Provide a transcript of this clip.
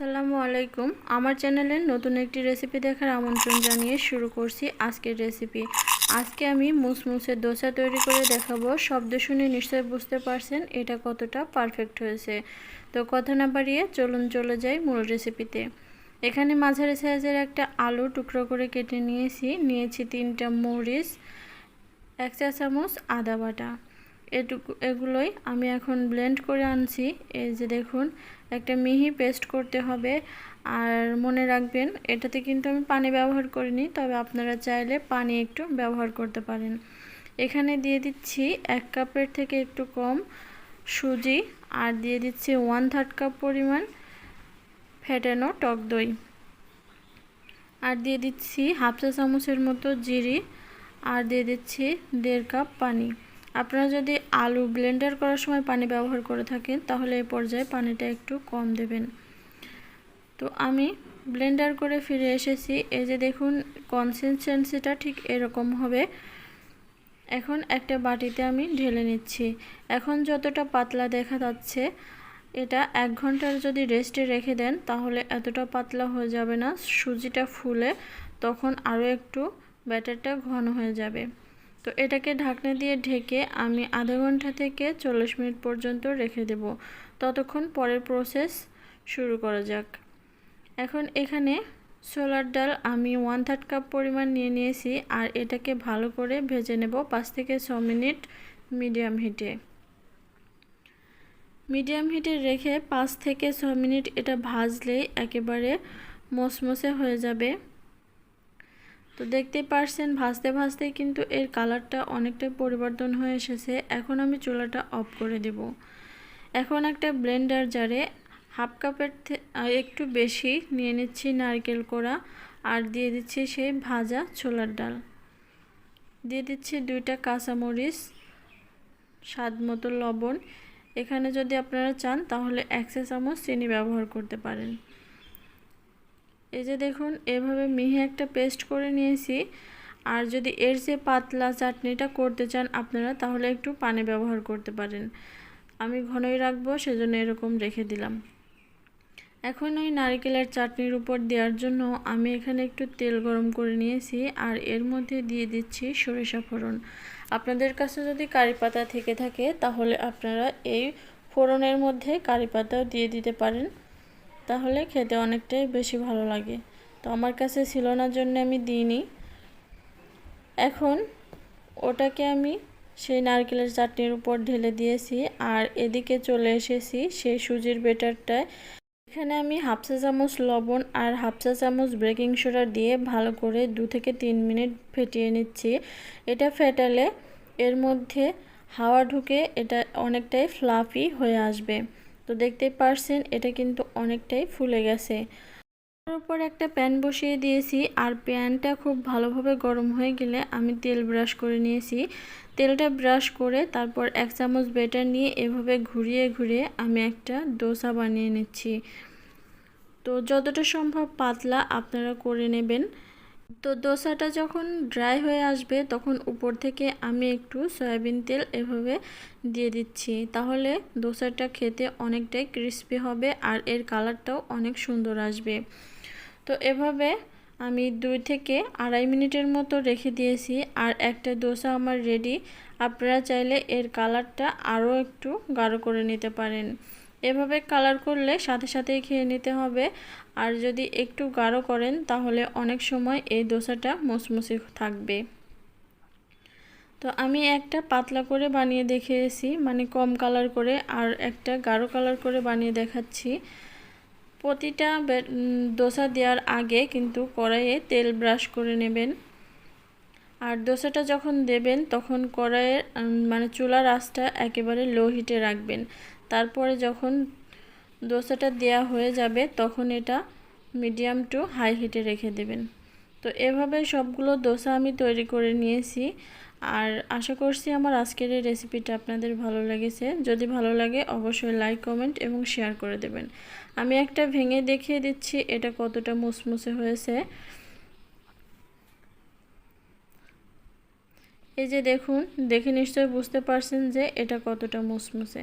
আসসালামু আলাইকুম। আমার চ্যানেলে নতুন একটি রেসিপি দেখার আমন্ত্রণ জানিয়ে শুরু করছি আজকের রেসিপি আজকে আমি মুসমুসের দোসা তৈরি করে দেখাবো। শব্দ শুনে নিশ্চয়ই বুঝতে পারছেন এটা কতটা পারফেক্ট হয়েছে। তো কথা না বাড়িয়ে চলুন চলে যাই মূল রেসিপিতে এখানে মাঝারি সাইজের একটা আলু টুকরো করে কেটে নিয়েছি। নিয়েছি তিনটা মরিচ, এক চা চামচ আদা বাটা। এটুকু, এগুলোই আমি এখন ব্লেন্ড করে আনছি। এই যে দেখুন, একটা মিহি পেস্ট করতে হবে। আর মনে রাখবেন, এটাতে কিন্তু আমি পানি ব্যবহার করিনি, তবে আপনারা চাইলে পানি একটু ব্যবহার করতে পারেন। এখানে দিয়ে দিচ্ছি এক কাপের থেকে একটু কম সুজি, আর দিয়ে দিচ্ছি ওয়ান থার্ড কাপ পরিমাণ ফেটানো টক দই। আর দিয়ে দিচ্ছি হাফ চা চামচের মতো জিরি, আর দিয়ে দিচ্ছি দেড় কাপ পানি। আপনারা যদি আলু ব্লেন্ডার করার সময় পানি ব্যবহার করে থাকেন, তাহলে এই পর্যায়ে পানিটা একটু কম দেবেন। তো আমি ব্লেন্ডার করে ফিরে এসেছি। এই যে দেখুন কনসিস্টেন্সিটা ঠিক এরকম হবে। এখন একটা বাটিতে আমি ঢেলে নিচ্ছি। এখন যতটা পাতলা দেখা যাচ্ছে, এটা এক ঘণ্টার যদি রেস্টে রেখে দেন, তাহলে এতটা পাতলা হয়ে যাবে না। সুজিটা ফুলে তখন আরও একটু ব্যাটারটা ঘন হয়ে যাবে। তো এটাকে ঢাকনা দিয়ে ঢেকে আমি আধা ঘণ্টা থেকে চল্লিশ মিনিট পর্যন্ত রেখে দেব। ততক্ষণ পরের প্রসেস শুরু করা যাক। এখন এখানে ছোলার ডাল আমি ওয়ান থার্ড কাপ পরিমাণ নিয়ে নিয়েছি আর এটাকে ভালো করে ভেজে নেব পাঁচ থেকে ছ মিনিট মিডিয়াম হিটে মিডিয়াম হিটে রেখে পাঁচ থেকে ছ মিনিট এটা ভাজলেই একেবারে মসমসে হয়ে যাবে। তো দেখতে পারছেন, ভাজতে ভাজতে কিন্তু এর কালারটা অনেকটাই পরিবর্তন হয়ে এসেছে। এখন আমি চুলাটা অফ করে দেব। এখন একটা ব্লেন্ডার জারে হাফ কাপের একটু বেশি নিয়ে নিচ্ছি নারকেল কোড়া আর দিয়ে দিচ্ছি সেই ভাজা ছোলার ডাল। দিয়ে দিচ্ছি দুইটা কাঁচামরিচ, স্বাদ মতো লবণ। এখানে যদি আপনারা চান তাহলে এক চা চামচ চিনি ব্যবহার করতে পারেন। এই যে দেখুন, এভাবে মিহি একটা পেস্ট করে নিয়েছি। আর যদি এর যে পাতলা চাটনিটা করতে চান আপনারা, তাহলে একটু পানি ব্যবহার করতে পারেন। আমি ঘনই রাখব, সেজন্য এরকম রেখে দিলাম। এখন ওই নারিকেলের চাটনির উপর দেওয়ার জন্য আমি এখানে একটু তেল গরম করে নিয়েছি, আর এর মধ্যে দিয়ে দিচ্ছি সরিষা ফোড়ন। আপনাদের কাছে যদি কারি পাতা থেকে থাকে, তাহলে আপনারা এই ফোড়নের মধ্যে কারি পাতাও দিয়ে দিতে পারেন। তাহলে খেতে অনেকটাই বেশি ভালো লাগে। তো আমার কাছে ছিল না জন্য আমি দিইনি। এখন ওটাকে আমি সেই নারকেলের চাটনির উপর ঢেলে দিয়েছি আর এদিকে চলে এসেছি সেই সুজির বেটারটায়। এখানে আমি হাফ চা চামচ লবণ আর হাফ চা চামচ বেকিং সোডা দিয়ে ভালো করে দু থেকে তিন মিনিট ফেটিয়ে নিচ্ছি। এটা ফেটালে এর মধ্যে হাওয়া ঢুকে এটা অনেকটাই ফ্লাফি হয়ে আসবে। তো দেখতে পারছেন, এটা কিন্তু অনেকটাই ফুলে গেছে। তার উপর একটা প্যান বসিয়ে দিয়েছি, আর প্যানটা খুব ভালোভাবে গরম হয়ে গেলে আমি তেল ব্রাশ করে নিয়েছি। তেলটা ব্রাশ করে তারপর এক চামচ বেটার নিয়ে এভাবে ঘুরিয়ে ঘুরিয়ে আমি একটা দোসা বানিয়ে নিচ্ছি। তো যতটা সম্ভব পাতলা আপনারা করে নেবেন। তো দোসাটা যখন ড্রাই হয়ে আসবে, তখন উপর থেকে আমি একটু সয়াবিন তেল এভাবে দিয়ে দিচ্ছি। তাহলে দোসাটা খেতে অনেকটাই ক্রিস্পি হবে আর এর কালারটাও অনেক সুন্দর আসবে। তো এভাবে আমি দুই থেকে আড়াই মিনিটের মতো রেখে দিয়েছি আর একটা দোসা আমার রেডি আপনারা চাইলে এর কালারটা আরও একটু গাঢ় করে নিতে পারেন। এভাবে কালার করলে সাথে সাথেই খেয়ে নিতে হবে। আর যদি একটু গাঢ় করেন, তাহলে অনেক সময় এই দোসাটা মুসমুসি থাকবে। তো আমি একটা পাতলা করে বানিয়ে দেখিয়েছি মানে কম কালার করে, আর একটা গাঢ় কালার করে বানিয়ে দেখাচ্ছি। প্রতিটা দোসা দেওয়ার আগে কিন্তু কড়াইয়ে তেল ব্রাশ করে নেবেন। আর দোসাটা যখন দেবেন, তখন কড়াইয়ের মানে চুলার আঁচটা একেবারে লো হিটে রাখবেন। তারপরে যখন দোসাটা দেয়া হয়ে যাবে, তখন এটা মিডিয়াম টু হাই হিটে রেখে দেবেন। তো এভাবে সবগুলো দোসা আমি তৈরি করে নিয়েছি। আর আশা করছি আমার আজকের এই রেসিপিটা আপনাদের ভালো লেগেছে। যদি ভালো লাগে, অবশ্যই লাইক, কমেন্ট এবং শেয়ার করে দেবেন। আমি একটা ভেঙে দেখিয়ে দিচ্ছি, এটা কতটা মুসমুসে হয়েছে। এই যে দেখুন, দেখে নিশ্চয়ই বুঝতে পারছেন যে এটা কতটা মুসমুসে।